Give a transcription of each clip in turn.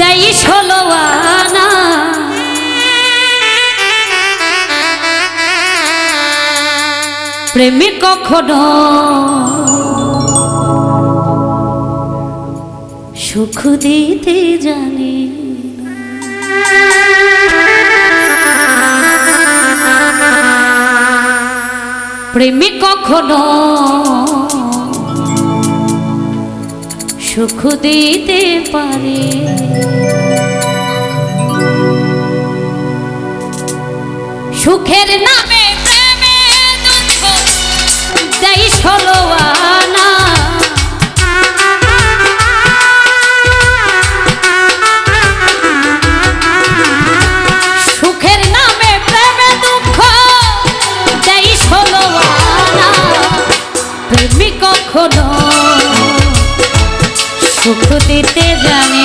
দেয় ষোলো আনা। প্রেমী কখনো সুখ দিতে জানি প্রেমী কখনো সুখ দিতে পারে। সুখের না দিতে জানে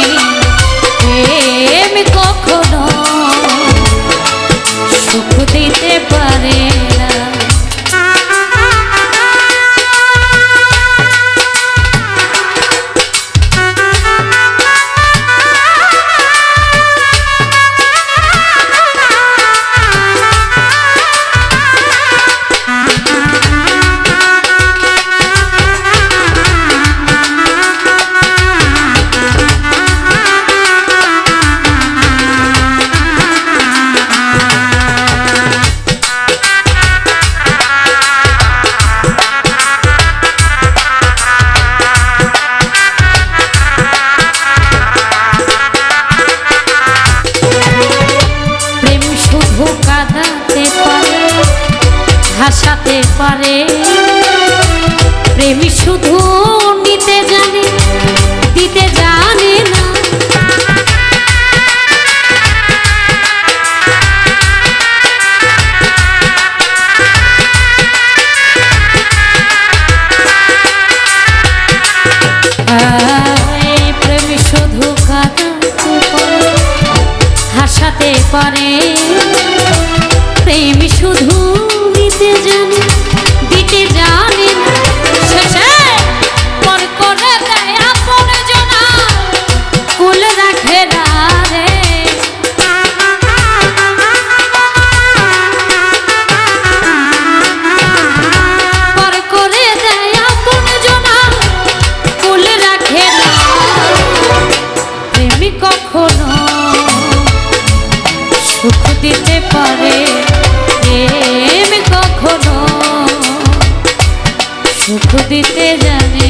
জানে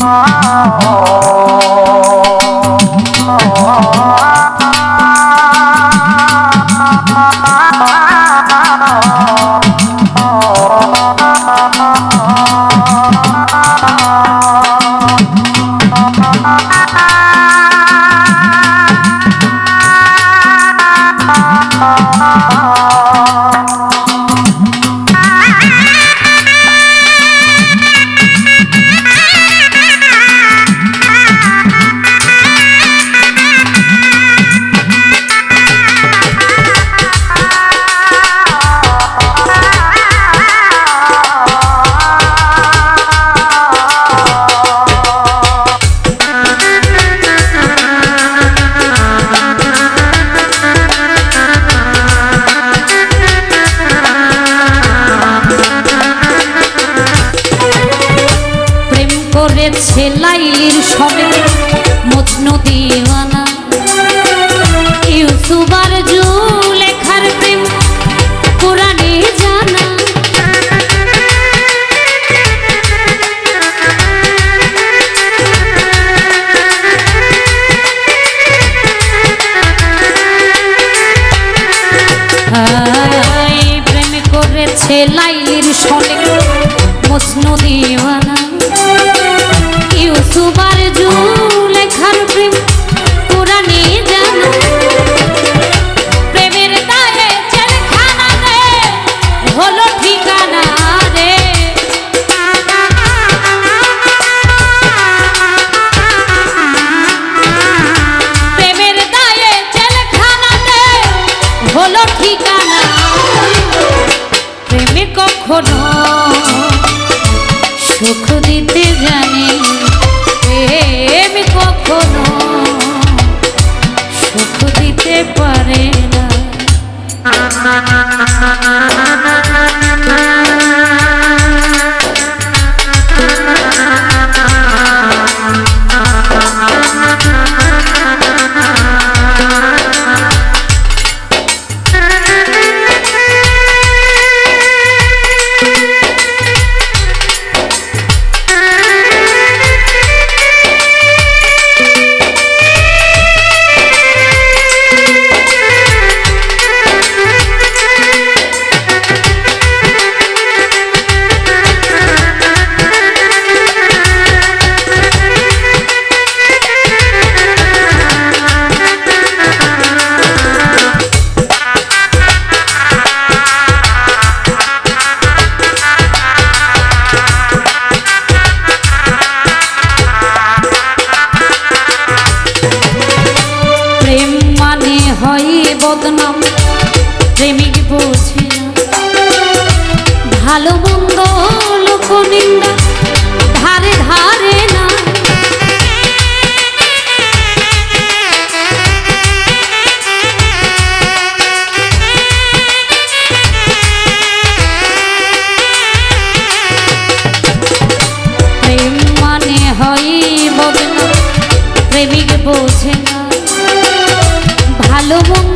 না হয়েছে লাইলির সবে মজনু দিওয়ানা। ইউসুবার জু লেখার প্রেম কোরআনে জানা। প্রেম হলো ঠিকানা? প্রেমে কখনো সুখ দিতে জানে প্রেম কখনো সুখ দিতে পারে না। ভালো মন্দ লোকনিন্দা, ধারে ধারে না। প্রেম মানে হয় বদনা, প্রেমিক বোঝে না। ভালো মন্দ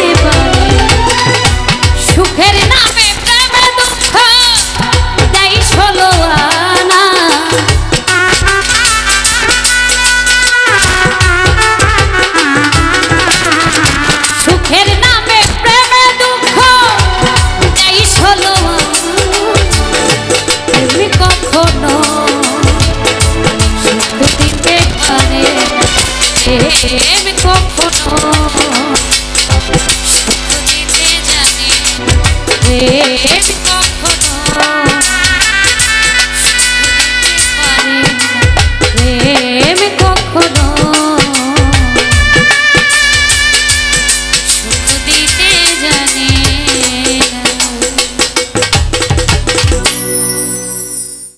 প্রেম কখনো সব দিতে জানি। প্রেম